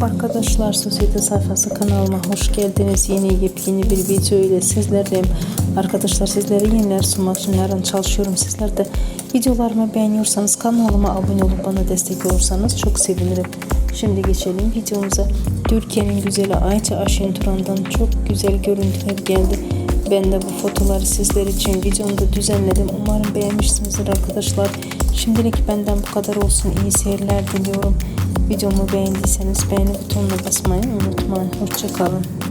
Merhaba arkadaşlar, Sosyete Sayfası kanalıma hoş geldiniz. Yeni yepyeni bir video ile sizlerleyim. Arkadaşlar sizlere yeniler sunmak için her an çalışıyorum. Sizler de videolarımı beğeniyorsanız kanalıma abone olup bana destek olursanız çok sevinirim. Şimdi geçelim videomuza. Türkiye'nin güzeli Ayça Aşin Turan'dan çok güzel görüntüler geldi. Ben de bu fotoları sizler için videomda düzenledim. Umarım beğenmişsinizdir arkadaşlar. Şimdilik benden bu kadar olsun. İyi seyirler diliyorum. Videomu beğendiyseniz beğeni butonuna basmayı unutmayın. Hoşçakalın.